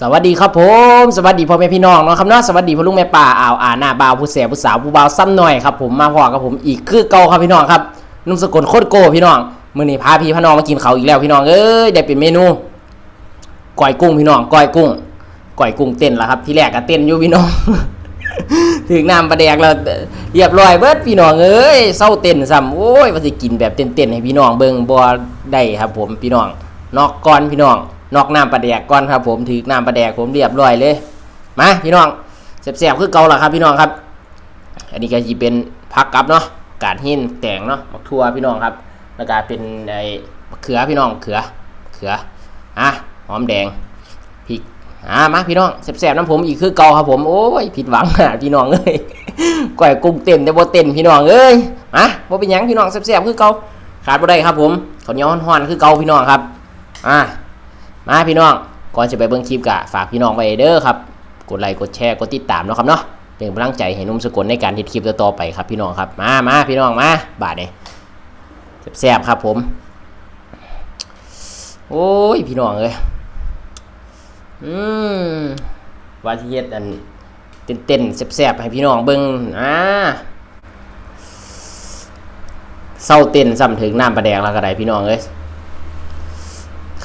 สวัสดีครับผม สวัสดีพ่อแม่พี่น้องเนาะครับเนาะสวัสดีพ่อลุงแม่ป่าอ่าวอ่าหน้าบ่าวผู้แสบผู้สาวผู้บ่าวซ้ำหน่อยครับผมมาพอกับผมอีกคือเก่าครับพี่น้องครับนุ่มสกุลโคตรโก้พี่น้องมื้อนี้พาพี่พาน้องมากินเขาอีกแล้วพี่น้องเอ้ยได้เป็นเมนูก้อยกุ้งพี่น้องก้อยกุ้งก้อยกุ้งเต้นแล้วครับ ที่แรกก็เต้นอยู่พี่น้องถึงน้ำประแดกแล้วเรียบร้อยเบิดพี่น้องเอ้ยเศร้าเต้นซ้ำโอ้ยว่าสิกินแบบเต้นๆให้พี่น้องเบิ่งบ่ได้ครับ ผมพี่น้องนอกก่อนพี่น้อง นอกน้ำประแดกก่อนครับ ผมถึงน้ำประแดกผมเรียบร้อยเลยมาพี่น้องแซ่บๆคือเก่าละครับ พี่น้องครับ อันนี้ก็จะเป็นผักกับเนาะกาดหินแตงเนาะมักทั่วพี่น้องครับ แล้วก็เป็นไอ้เขือพี่น้องเขือเขืออะหอมแดงพริกอ่ามาพี่น้องแซ่บๆน้ำผมอีกคือเก่าครับผมโอ้ยผิดหวังอะพี่น้องเอ้ยก่อยกุ้งเต้นแต่บ่เต้นพี่น้องเอ้ยมาบ่เป็นยังพี่น้องแซ่บๆคือเก่าขาดบ่ได้ครับผมข้าวเหนียวฮ้อนๆคือเก่าพี่น้องครับ อ่า มาพี่น้องก่อนจะไปเบิ่งคลิปกะฝากพี่น้องไว้เด้อครับ กดไลค์กดแชร์กดติดตามเนาะครับเนาะเป็นกำลังใจให้นุ่มสกุลในการทิดคลิปต่อๆไปครับพี่น้องครับมามาพี่น้องมาบาดเนี่ยแซ่บครับผม โอ้ยพี่น้องเอ้ยอืมวาทีเฮ็ดอันเต้นๆแซ่บๆให้พี่น้องเบิ่งอ่าเศร้าเต้นซ้ำถึงน้ำประแดงแล้วก็ได้พี่น้องเอ้ย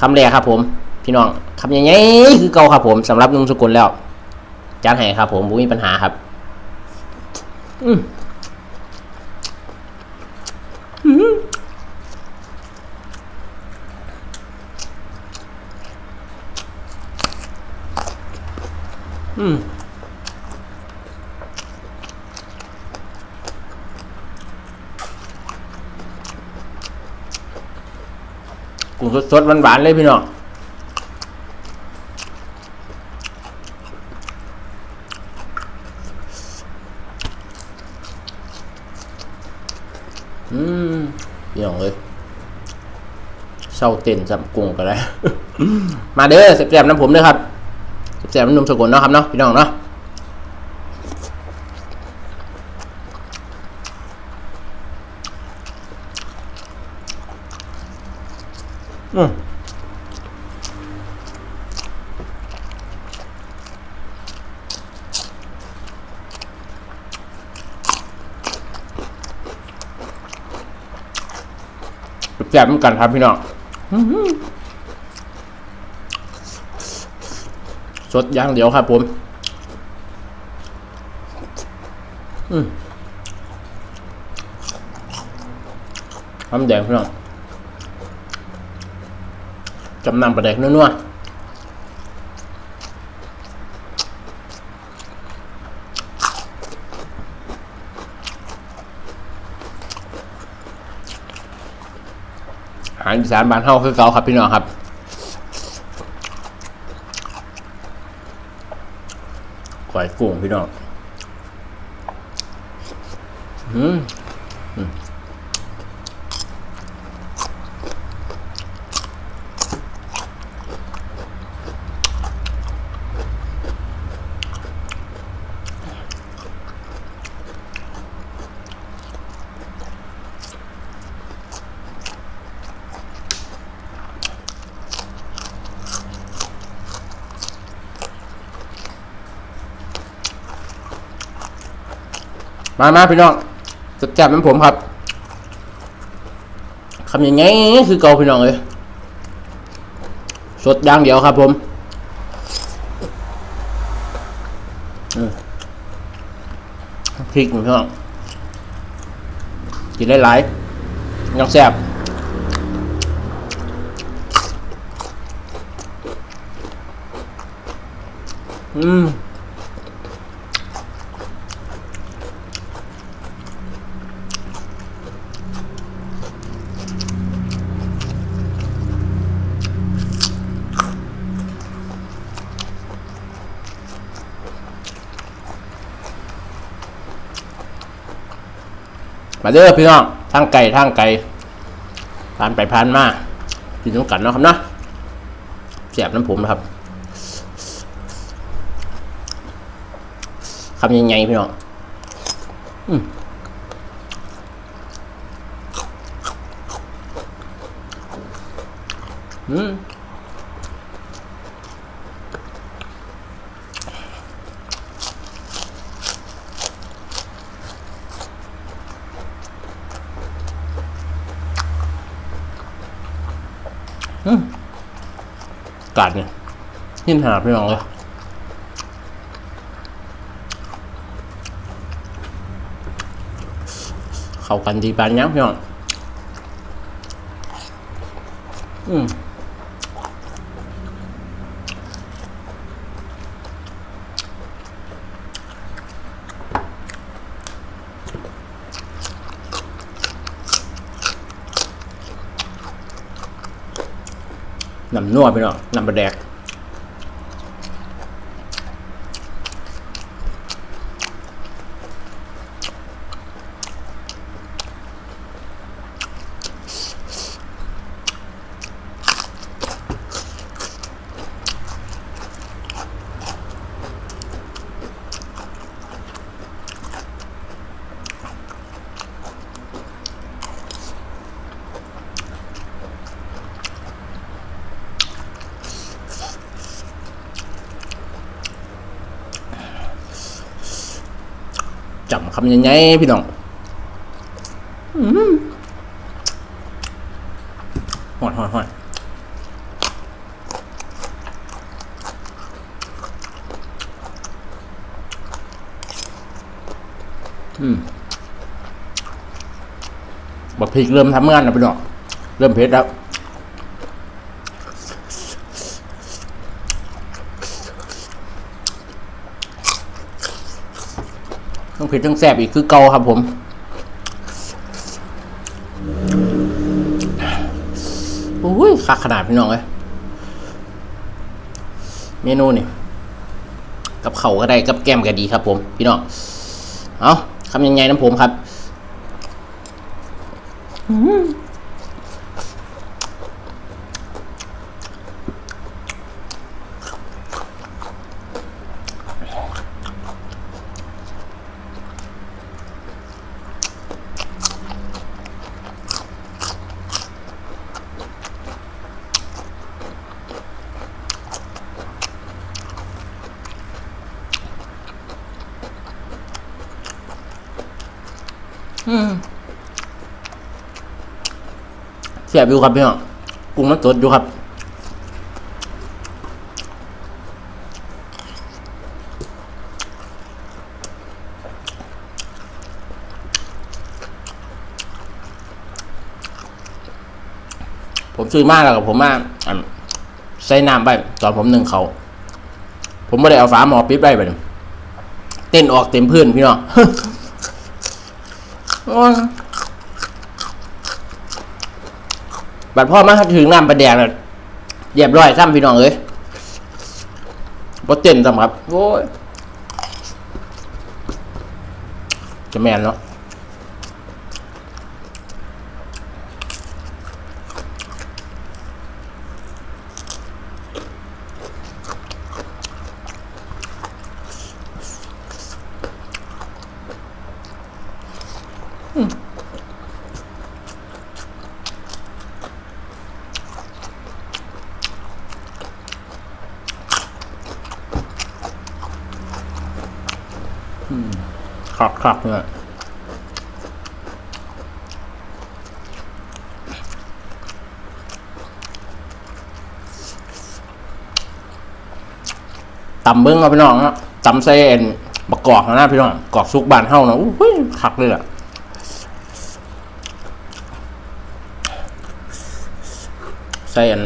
คำแรกครับผม พี่น้องคำใหญ่ๆคือเก่าครับผมสำหรับนุ่มสกุลแล้วจานให้ครับผมบ่มีปัญหาครับอืมอืมอืมกุ้งสดๆหวานๆเลยพี่น้อง อืมพี่น้องเลยเศร้าเต้นจำกุงกันแล้วมาเด้อแซ่บๆน้ำผมเด้อครับแซ่บๆน้ำนมสกุลเนาะครับเนาะพี่น้องเนาะอืมแซ่บเหมือนกันครับพี่น้อง สดย่างเดียวครับผม อืมน้ำแดงพี่น้องจำนำประเด็กนัวๆารอีสานบ้านเฮาคือเก่าครับพี่น้องครับก๋วยกุ้งพี่น้องอืม มามาพี่น้องจัดจับเป็นผมครับคำยังไงคือเกาพี่น้องเลยสดย่างเดียวครับผมพริกพี่น้องกินหลายยังแซ่บอืม มาเด้อพี่น้องทางไก่ทางไก่ผ่านไปผ่านมากินน้ำกันเนาะครับเนาะเสียบน้ำผมนะครับคำยังไงพี่น้องอืมอืม กัดเนี่ยทิ่นหาพี่น้องเลยเข้ากันดีปานยังพี่น้องอืม นำนวดไปเนาะนำประแดก จำคำยังไงพี่น้องหอดหอดหอดอืมบักพริกเริ่มทำงานแล้วพี่น้องเริ่มเผ็ดแล้ว ต้องเผ็ดต้องแซ่บอีกคือเกาครับผมโอ้ยคักขนาดพี่น้องเลยเมนูนี่กับเขาก็ได้กับแก้มก็ดีครับผม พี่น้องเอาคำยังไงน้ำผมครับ เสียบอยู่ครับพี่น้องกุ้งมันสดอยู่ครับผมซื้อมากแล้วกับผมมากใส่น้ำไปตอนผมหนึ่งเขา ผมไม่ได้เอาฝาหมอปิดไปไปเลยเต้นออกเต็มพื้นพี่น้อง บัดพ่อมาถึงน้ำประแดงแล้วเรียบร้อยซ้ำพี่น้องเอ้ยบ่เต็นสำครับโว้ยจะแมนเนาะ ครับครับเนี่ยตำเบิ้งเอาพี่น้องนะตำเส้นบะกอกนะพี่น้องกอกซุกบานเฮานะอุ้ยคักเลยล่ะใส่อัน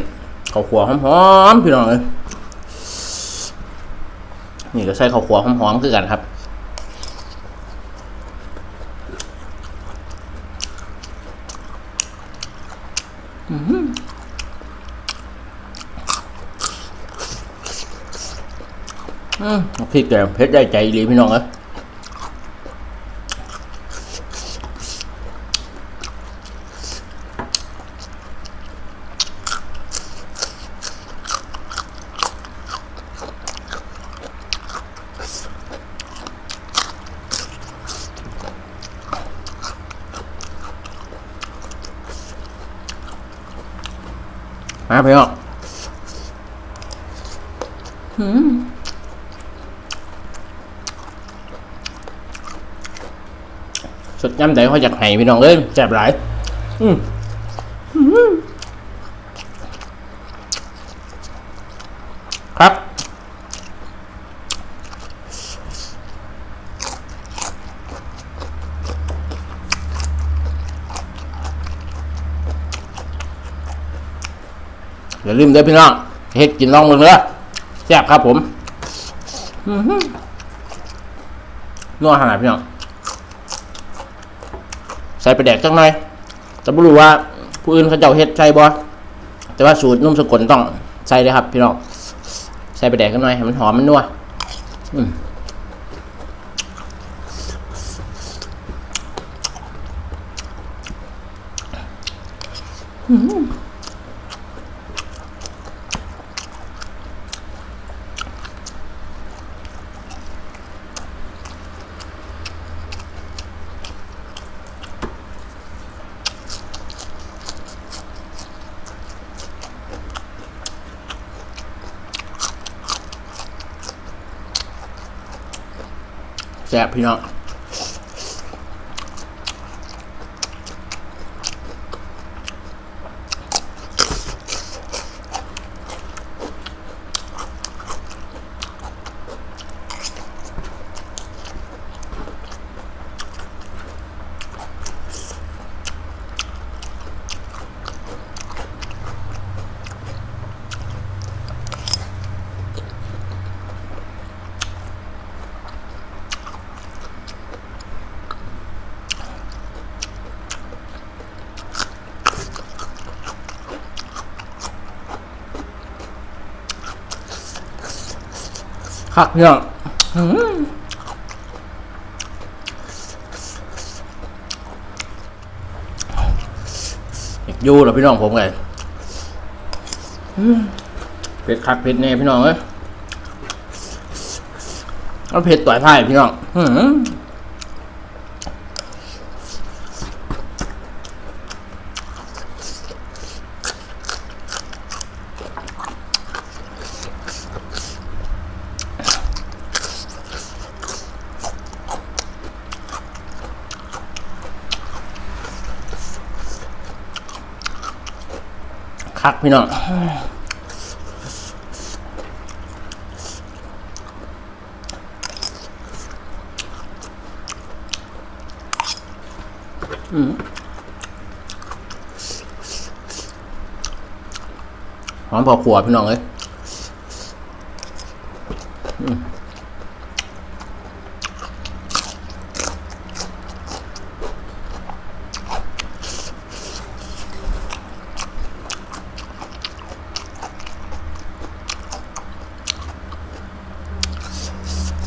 ข้าวขัวหอมๆพี่น้องเลยนี่ก็ใส่ข้าวขัวหอมๆคือกันครับ อืมพริกแกเผ็ดได้ใจดีพี่น้องเอ้ยมาพี่น้องสุ ดย้ำใดเขาอยากให้พี่น้องเอ้ยแซ่บหลายครับ อย่าลืมเด้อพี่น้องเฮ็ดกินลองมึงเด้อแซ่บครับผมนัวขนาดพี่น้อง ใส่ไปแดกจังหน่อยจะไม่รู้ว่าผู้อื่นเขาเจ้าเฮ็ดใช่บ่แต่ว่าสูตรนุ่มสกุลต้องใส่เลยครับ พี่น้องใส่ไปแดกสักหน่อยให้มันหอมมันนัวอืม บพี่น้ คักพี่น้อะอื้อหืออยากอยู่เหรอพี่น้องผมไงอื้อเผ็ดคักเผ็ดแน่พี่น้องเอ้ยเอาเผ็ดต่อยไพ่พี่น้อง คักพี่น้องอืมหอมพอขวพี่น้องเลย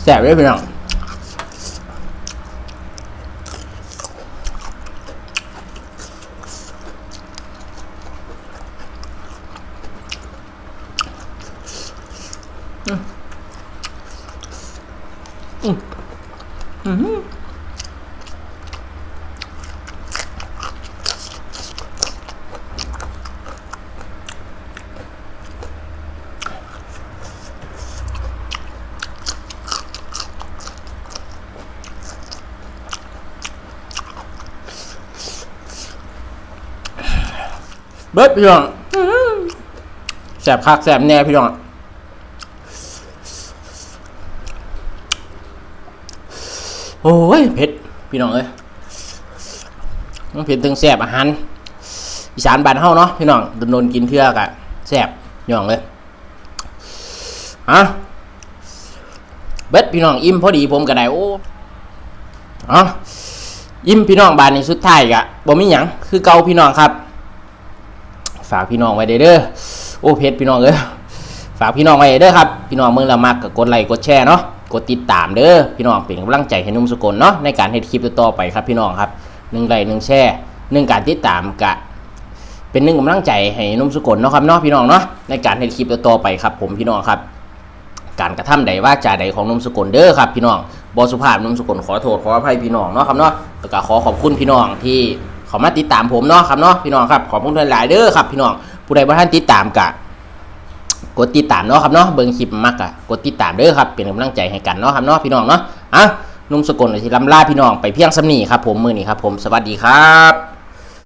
แซ่บเลยพี่น้อง บิดพี่น้องแซ่บคักแซ่บแน่พี่น้องโอ้ยเผ็ดพี่น้องเอ้ยมันเผ็ดถึงแซ่บอาหารอีสานบ้านเฮาเนาะพี่น้องดนๆกินเทือกอะแซ่บพี่น้องเลยฮะเบิดพี่น้องอิ่มพอดีผมก็ได้โอ้อ๋ออิ่มพี่น้องบ้านในสุดท้ายกะบ่มีหยังคือเก่าพี่น้องครับ ฝากพี่น้องไว้เด้อโอ้เพจพี่น้องเอ้ยฝากพี่น้องไว้เด้อครับพี่น้องเมืองละมักก็กดไลค์กดแชร์เนาะกดติดตามเด้อพี่น้องเป็นกำลังใจให้นุ่มสกลเนาะในการเฮ็ดคลิปต่อไปครับพี่น้องครับหนึ่งไลค์หนึ่งแชร์หนึ่งการติดตามกะเป็นหนึ่งกำลังใจให้นุ่มสกลเนาะครับเนาะพี่น้องเนาะในการเฮ็ดคลิปต่อไปครับ ผมพี่น้องครับการกระทำใดว่าจาใดของนุ่มสกุลเด้อครับพี่น้องบอสุภาพนุ่มสกุลขอโทษขออภัยพี่น้องเนาะครับเนาะแล้วก็ขอขอบคุณพี่น้องที่ เขามาติดตามผมเนาะครับเนาะพี่น้องครับขอบคุณหลายๆเด้อครับพี่น้องผู้ใดบ่ท่านติดตามกะกดติดตามเนาะครับเนาะเบิ่งคลิปมักอะกดติดตามเด้อครับเป็นกำลังใจให้กันเนาะครับเนาะพี่น้องเนาะอะนุ่มสกลที่ลำลาพี่น้องไปเพียงสำนีครับผมมือนี้ครับผมสวัสดีครับ